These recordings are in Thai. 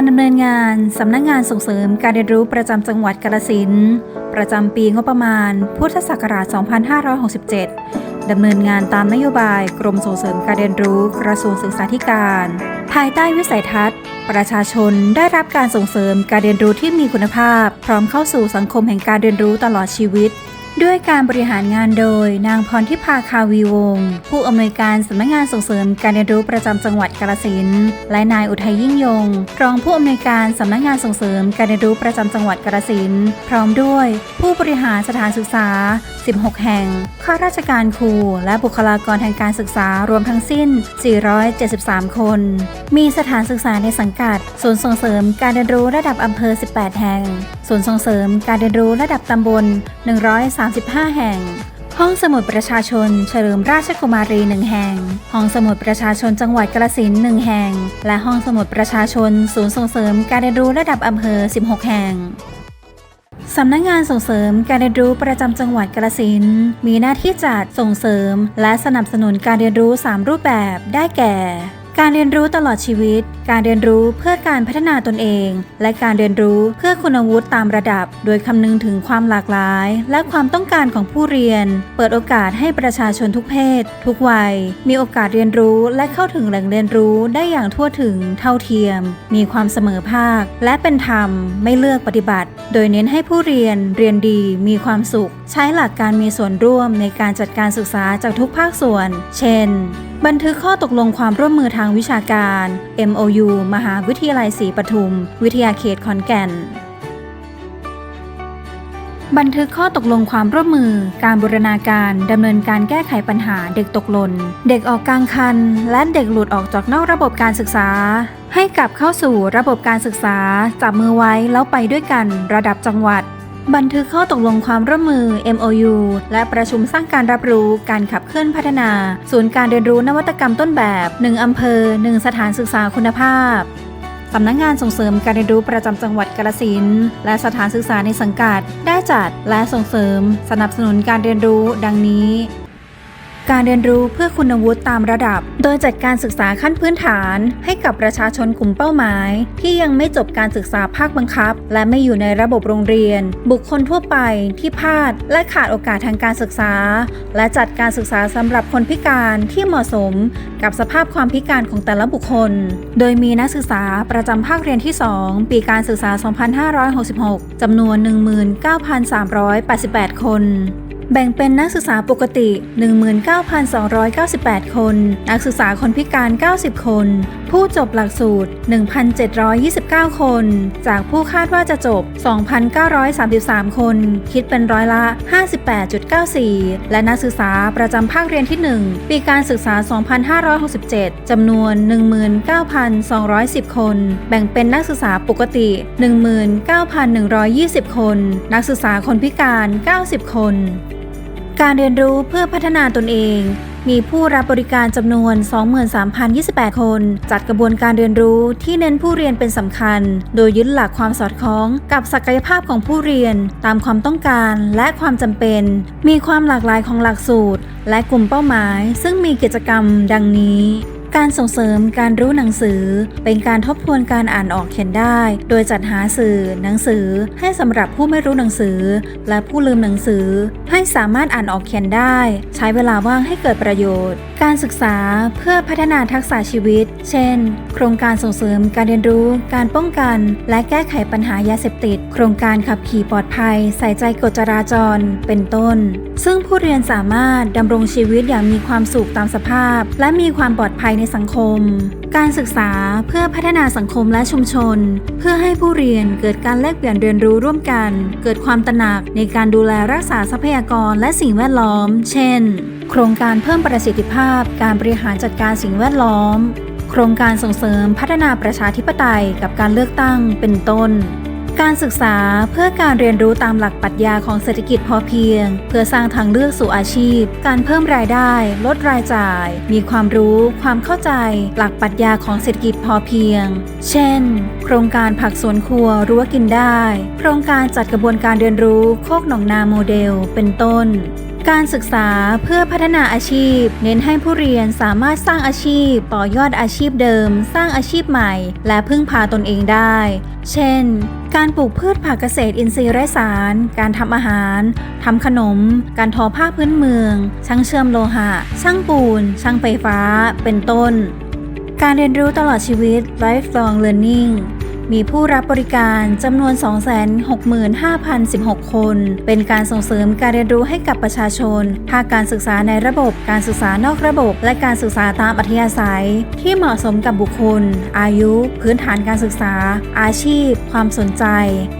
การดำเนินงานสำนักงงานส่งเสริมการเรียนรู้ประจำจังหวัดกาฬสินธุ์ประจำปีงบประมาณ พุทธศักราช 2567 ดำเนินงานตามนโยบายกรมส่งเสริมการเรียนรู้กระทรวงศึกษาธิการ ภายใต้วิสัยทัศน์ ประชาชนได้รับการส่งเสริมการเรียนรู้ที่มีคุณภาพ พร้อมเข้าสู่สังคมแห่งการเรียนรู้ตลอดชีวิต ด้วยการบริหารงานโดยนางพรทิพาคาวีวงศ์ผู้อำนวยการสำนักงานส่งเสริมการเรียนรู้ประจำจังหวัดกาฬสินและนายอุทัยยิ่งยง รองผู้อำนวยการสำนักงานส่งเสริมการเรียนรู้ประจำจังหวัดกาฬสินพร้อมด้วย ผู้บริหารสถานศึกษา 16 แห่ง ข้าราชการครู และบุคลากรทางการศึกษารวมทั้งสิ้น 473 คน มีสถานศึกษาในสังกัดศูนย์ส่งเสริมการเรียนรู้ระดับอำเภอ 18 แห่งศูนย์ส่งเสริมการเรียนรู้ระดับตำบล35 แห่ง ห้องสมุดประชาชน เฉลิมราชกุมารีหนึ่งแห่ง ห้องสมุดประชาชนจังหวัดกาฬสินหนึ่งแห่ง และห้องสมุดประชาชน ศูนย์ส่งเสริมการเรียนรู้ระดับอำเภอ 16 แห่งสำนักงานส่งเสริมการเรียนรู้ประจำจังหวัดกาฬสินมีหน้าที่จัดส่งเสริม และสนับสนุนการเรียนรู้ 3 รูปแบบได้แก่ การเรียนรู้ตลอดชีวิต การเรียนรู้เพื่อการพัฒนาตนเอง และการเรียนรู้เพื่อคุณวุฒิตามระดับ โดยคำนึงถึงความหลากหลาย และความต้องการของผู้เรียน เปิดโอกาสให้ประชาชนทุกเพศ ทุกวัย มีโอกาสเรียนรู้และเข้าถึงแหล่งเรียนรู้ได้อย่างทั่วถึงเท่าเทียม มีความเสมอภาค และเป็นธรรม ไม่เลือกปฏิบัติ โดยเน้นให้ผู้เรียนเรียนดี มีความสุข ใช้หลักการมีส่วนร่วมในการจัดการศึกษาจากทุกภาคส่วน เช่น บันทึกข้อตกลงความร่วมมือทางวิชาการ MOU มหาวิทยาลัยศรีปทุม วิทยาเขตขอนแก่น บันทึกข้อตกลงความร่วมมือ การบูรณาการดำเนินการแก้ไขปัญหาเด็กตกหล่น เด็กออกกลางคัน และเด็กหลุดออกจากนอกระบบการศึกษา ให้กลับเข้าสู่ระบบการศึกษา จับมือไว้แล้วไปด้วยกันระดับจังหวัด บันทึกข้อตกลงความร่วมมือ MOU และประชุมสร้างการรับรู้การขับเคลื่อนพัฒนา ศูนย์การเรียนรู้นวัตกรรมต้นแบบ 1 อำเภอ 1 สถานศึกษาคุณภาพสำนักงงานส่งเสริมการเรียนรู้ประจำจังหวัดกาฬสินธุ์และสถานศึกษาในสังกัด ได้จัดและส่งเสริม สนับสนุนการเรียนรู้ดังนี้ การเรียนรู้เพื่อคุณวุฒิตามระดับ โดยจัดการศึกษาขั้นพื้นฐาน ให้กับประชาชนกลุ่มเป้าหมาย ที่ยังไม่จบการศึกษาภาคบังคับ และไม่อยู่ในระบบโรงเรียน บุคคลทั่วไปที่พลาด และขาดโอกาสทางการศึกษา และจัดการศึกษาสำหรับคนพิการที่เหมาะสม กับสภาพความพิการของแต่ละบุคคล โดยมีนักศึกษาประจำภาคเรียนที่ 2 ปีการศึกษา 2566จำนวน 19,388 คน แบ่งเป็นนักศึกษาปกติ 19,298 คน นักศึกษาคนพิการ 90 คน ผู้จบหลักสูตร 1,729 คน จากผู้คาดว่าจะจบ 2,933 คน คิดเป็นร้อยละ 58.94 และนักศึกษาประจำภาคเรียนที่ 1 ปีการศึกษา 2567 จำนวน 19,210 คน แบ่งเป็นนักศึกษาปกติ 19,120 คน นักศึกษาคนพิการ 90 คน การเรียนรู้เพื่อพัฒนาตนเอง มีผู้รับบริการจำนวน 23,028 คน จัดกระบวนการเรียนรู้ที่เน้นผู้เรียนเป็นสำคัญ โดยยึดหลักความสอดคล้องกับศักยภาพของผู้เรียน ตามความต้องการและความจำเป็น มีความหลากหลายของหลักสูตร และกลุ่มเป้าหมาย ซึ่งมีกิจกรรมดังนี้ การส่งเสริมการรู้หนังสือ เป็นการทบทวนการอ่านออกเขียนได้ โดยจัดหาสื่อ หนังสือ ให้สำหรับผู้ไม่รู้หนังสือ และผู้ลืมหนังสือ ให้สามารถอ่านออกเขียนได้ ใช้เวลาว่างให้เกิดประโยชน์ การศึกษาเพื่อพัฒนาทักษะชีวิต เช่น โครงการส่งเสริมการเรียนรู้ การป้องกัน และแก้ไขปัญหายาเสพติด โครงการขับขี่ปลอดภัย ใส่ใจกฎจราจร เป็นต้น ซึ่งผู้เรียนสามารถดำรงชีวิตอย่างมีความสุขตามสภาพ และมีความปลอดภัยในสังคม การศึกษาเพื่อพัฒนาสังคมและชุมชน เพื่อให้ผู้เรียนเกิดการแลกเปลี่ยนเรียนรู้ร่วมกัน เกิดความตระหนักในการดูแลรักษาทรัพยากรและสิ่งแวดล้อม เช่น โครงการเพิ่มประสิทธิภาพ การบริหารจัดการสิ่งแวดล้อม โครงการส่งเสริมพัฒนาประชาธิปไตยกับการเลือกตั้งเป็นต้น การศึกษาเพื่อการเรียนรู้ตามหลักปรัชญาของเศรษฐกิจพอเพียง เพื่อสร้างทางเลือกสู่อาชีพ การเพิ่มรายได้ ลดรายจ่าย มีความรู้ ความเข้าใจ หลักปรัชญาของเศรษฐกิจพอเพียง เช่น โครงการผักสวนครัวรั้วกินได้ โครงการจัดกระบวนการเรียนรู้โคกหนองนาโมเดล เป็นต้นการศึกษาเพื่อพัฒนาอาชีพ เน้นให้ผู้เรียนสามารถสร้างอาชีพ ต่อยอดอาชีพเดิม สร้างอาชีพใหม่ และพึ่งพาตนเองได้ เช่น การปลูกพืชผักเกษตรอินทรีย์ไร้สาร การทำอาหารทำขนม การทอผ้าพื้นเมือง ช่างเชื่อมโลหะ ช่างปูน ช่างไฟฟ้า เป็นต้น การเรียนรู้ตลอดชีวิต lifelong learning มีผู้รับบริการจำนวน 265,016 คน เป็นการส่งเสริมการเรียนรู้ให้กับประชาชน ภาคการศึกษาในระบบ การศึกษานอกระบบ และการศึกษาตามอัธยาศัย ที่เหมาะสมกับบุคคล อายุ พื้นฐานการศึกษา อาชีพ ความสนใจ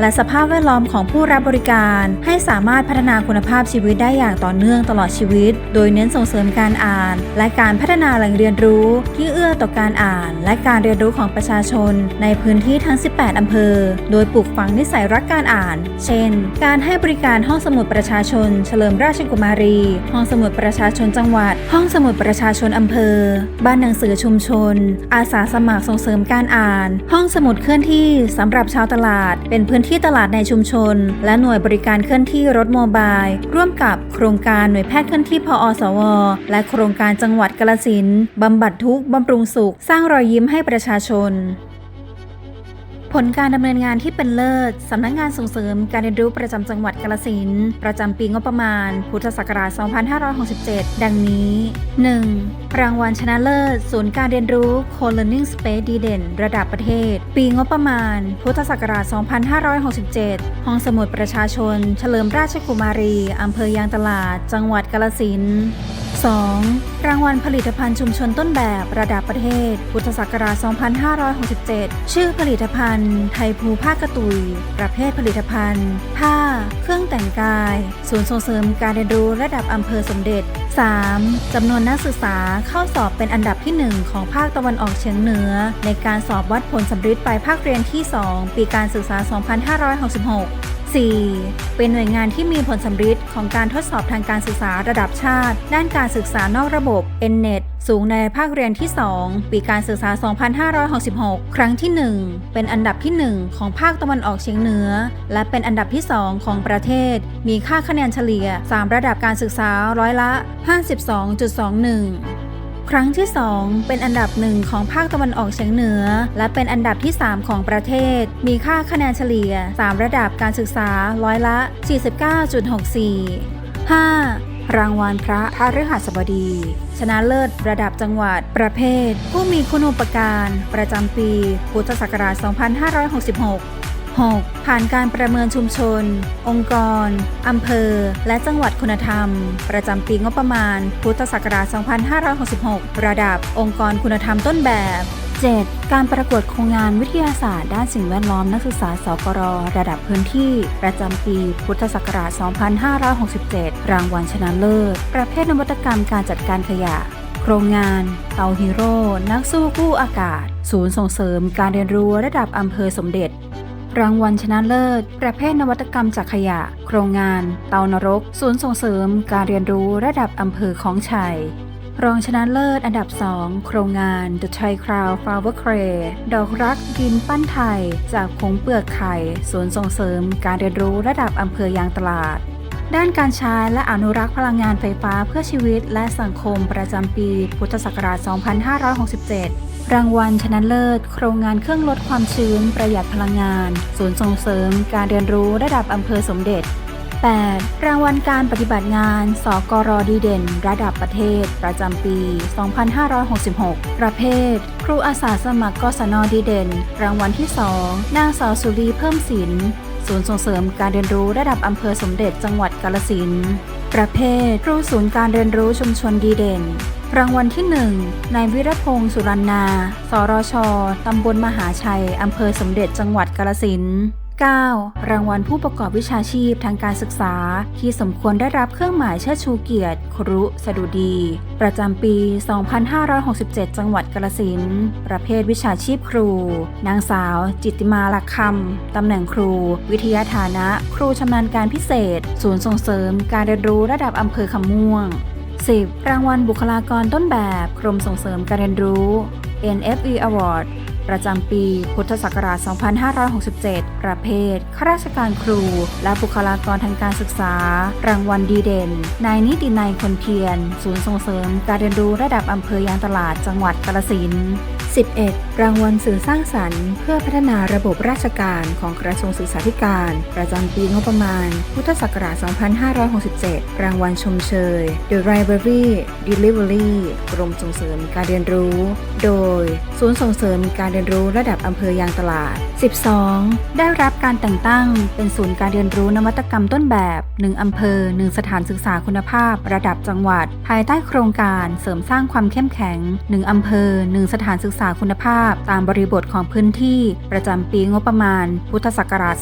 และสภาพแวดล้อมของผู้รับบริการ ให้สามารถพัฒนาคุณภาพชีวิตได้อย่างต่อเนื่องตลอดชีวิต โดยเน้นส่งเสริมการอ่าน และการพัฒนาแหล่งเรียนรู้ ที่เอื้อต่อการอ่าน และการเรียนรู้ของประชาชน ในพื้นที่ทั้ง18 อำเภอ โดยปลูกฝังนิสัยรักการอ่าน เช่น การให้บริการห้องสมุดประชาชน เฉลิมราชกุมารี ห้องสมุดประชาชนจังหวัด ห้องสมุดประชาชนอำเภอ บ้านหนังสือชุมชน อาสาสมัครส่งเสริมการอ่าน ห้องสมุดเคลื่อนที่สำหรับชาวตลาด เป็นพื้นที่ตลาดในชุมชน และหน่วยบริการเคลื่อนที่รถโมบายร่วมกับโครงการหน่วยแพทย์เคลื่อนที่พออสว และโครงการจังหวัดกาฬสินบำบัดทุกข์บำรุงสุข สร้างรอยยิ้มให้ประชาชน ผลการดำเนินงานที่เป็นเลิศสำนักงงานส่งเสริมการเรียนรู้ประจำจังหวัดกาฬสินประจำปีงบประมาณ พุทธศักราช 2567 ดังนี้ 1. รางวัลชนะเลิศ ศูนย์การเรียนรู้ Co-Learning Space ดีเด่น ระดับประเทศ ปีงบประมาณ พุทธศักราช 2567 ห้องสมุดประชาชน เฉลิมราชกุมารีอำเภอยางตลาด จังหวัดกาฬสิน 2. รางวัลผลิตภัณฑ์ชุมชนต้นแบบระดับประเทศ พุทธศักราช 2567 ชื่อผลิตภัณฑ์ ไทยภูผ้ากระตุย ประเภทผลิตภัณฑ์ ผ้า เครื่องแต่งกาย ศูนย์ส่งเสริมการเรียนรู้ระดับอำเภอสมเด็จ 3. จำนวนนักศึกษาเข้าสอบเป็นอันดับที่ 1 ของภาคตะวันออกเฉียงเหนือ ในการสอบวัดผลสำริดปลายภาคเรียนที่ 2 ปีการศึกษา 2566 4. เป็นหน่วยงานที่มีผลสำฤทธิ์ของการทดสอบทางการศึกษาระดับชาติ ด้านการศึกษานอกระบบ N-NET สูงในภาคเรียนที่ 2 ปีการศึกษา 2566 ครั้งที่ 1 เป็นอันดับที่ 1 ของภาคตะวันออกเฉียงเหนือ และเป็นอันดับที่ 2 ของประเทศ มีค่าคะแนนเฉลี่ย 3 ระดับการศึกษาร้อยละ 52.21 ครั้งที่ 2 เป็นอันดับหนึ่งของภาคตะวันออกเฉียงเหนือ และเป็นอันดับที่ 3 ของประเทศ มีค่าคะแนนเฉลี่ย 3 ระดับการศึกษาร้อยละ 49.64 5. รางวัลพระพระฤหัสบดี ชนะเลิศระดับจังหวัด ประเภท ผู้มีคุณูปการ ประจำปี พุทธศักราช 2566 6. ผ่านการประเมินชุมชน องค์กร อำเภอ และจังหวัดคุณธรรม ประจำปีงบประมาณ พุทธศักราช 2566 ระดับองค์กรคุณธรรมต้นแบบ 7. การประกวดโครงงานวิทยาศาสตร์ ด้านสิ่งแวดล้อมนักศึกษาสกร ระดับพื้นที่ ประจำปี พุทธศักราช 2567 รางวัลชนะเลิศ ประเภทนวัตกรรมการจัดการขยะ โครงงาน เตาฮีโร่ นักสู้กู้อากาศ ศูนย์ส่งเสริมการเรียนรู้ระดับอำเภอสมเด็จ รางวัลชนะเลิศ ประเภทนวัตกรรมจากขยะ โครงงาน เตานรก ศูนย์ส่งเสริม การเรียนรู้ระดับอำเภอของชัย รองชนะเลิศอันดับ 2 โครงงาน The Thai Crown Flower Cray ดอกรักดินปั้นไทย จากผงเปลือกไข่ ศูนย์ส่งเสริม การเรียนรู้ระดับอำเภอยางตลาดด้านการใช้และอนุรักษ์พลังงานไฟฟ้าเพื่อชีวิตและสังคมประจำปี พุทธศักราช 2567 รางวัลชนะเลิศ โครงงานเครื่องลดความชื้น ประหยัดพลังงาน ศูนย์ส่งเสริม การเรียนรู้ระดับอำเภอสมเด็จ 8. รางวัลการปฏิบัติงาน สกรดีเด่น ระดับประเทศ ประจำปี 2566 ประเภท ครูอาสาสมัครกศนดีเด่น รางวัลที่ 2 นางสาวสุรีเพิ่มศิลป์ศูนย์ส่งเสริมการเรียนรู้ระดับอำเภอสมเด็จจังหวัดกาฬสินประเภทครูศูนย์การเรียนรู้ชุมชนดีเด่น รางวัลที่ 1 นายวิรพงศ์สุรันนา สรช ตำบลมหาชัย อำเภอสมเด็จจังหวัดกาฬสิน 9. รางวัลผู้ประกอบวิชาชีพทางการศึกษา ที่สมควรได้รับเครื่องหมายเชิดชูเกียรติ ครุสดุดี ประจำปี 2567 จังหวัดกาฬสิน ประเภทวิชาชีพครู นางสาว จิตติมาลักคำตำแหน่งครู วิทยาฐานะ ครูชำนาญการพิเศษ ศูนย์ส่งเสริม การเรียนรู้ระดับอำเภอคำม่วง 10. รางวัลบุคลากรต้นแบบกรมส่งเสริมการเรียนรู้ NFE Award ประจำปี พุทธศักราช 2567 ประเภท ข้าราชการครู และบุคลากรทางการศึกษา รางวัลดีเด่น นายนิตินายคนเพียร ศูนย์ส่งเสริม การเรียนรู้ระดับอำเภอยางตลาดจังหวัดกาฬสินธุ์ 11 รางวัลสื่อสร้างสรรค์ เพื่อพัฒนาระบบราชการของกระทรวงศึกษาธิการ ประจำปีงบประมาณ พุทธศักราช 2567 รางวัลชมเชย The Library Delivery กรมส่งเสริมการเรียนรู้ โดย ศูนย์ส่งเสริมการเรียนรู้ระดับอำเภอยางตลาด 12 ได้รับการแต่งตั้งเป็นศูนย์การเรียนรู้นวัตกรรมต้นแบบ 1 อำเภอ 1 สถานศึกษาคุณภาพ ระดับจังหวัด ภายใต้โครงการเสริมสร้างความเข้มแข็ง 1 อำเภอ 1 สถานศึกษาคุณภาพตามบริบทของพื้นที่ประจำปีงบประมาณ พุทธศักราช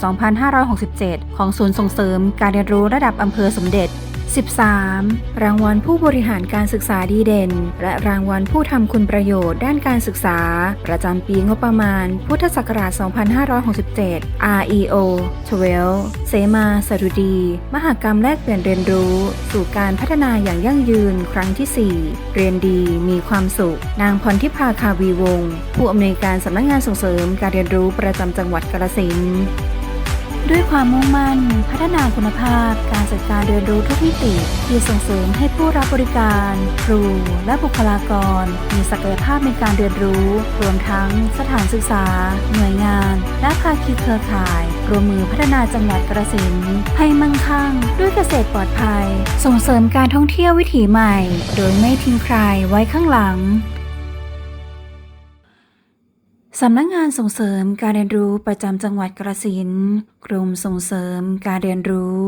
2567 ของศูนย์ส่งเสริมการเรียนรู้ระดับอำเภอสมเด็จ 13. รางวัลผู้บริหารการศึกษาดีเด่น และรางวัลผู้ทำคุณประโยชน์ด้านการศึกษา ประจำปีงบประมาณ พุทธศักราช 2567 REO 12 เสมาสรุดี มหกรรมแลกเปลี่ยนเรียนรู้ สู่การพัฒนาอย่างยั่งยืนครั้งที่ 4 เรียนดีมีความสุข นางพรทิพาคาวีวงศ์ผู้อำนวยการสำนักงานส่งเสริมการเรียนรู้ประจำจังหวัดกาฬสินธุ์ ด้วยความมุ่งมั่น พัฒนาคุณภาพ การจัดการเรียนรู้ทุกมิติที่ส่งเสริมให้ผู้รับบริการ ครู และบุคลากร มีศักยภาพในการเรียนรู้ รวมทั้งสถานศึกษา หน่วยงาน และภาคีเครือข่ายรวมมือพัฒนาจังหวัดกระสินให้มั่งคั่ง ด้วยเกษตรปลอดภัย ส่งเสริมการท่องเที่ยววิถีใหม่ โดยไม่ทิ้งใครไว้ข้างหลัง สำนักงงานส่งเสริมการเรียนรู้ประจำจังหวัดกระสินกรมส่งเสริมการเรียนรู้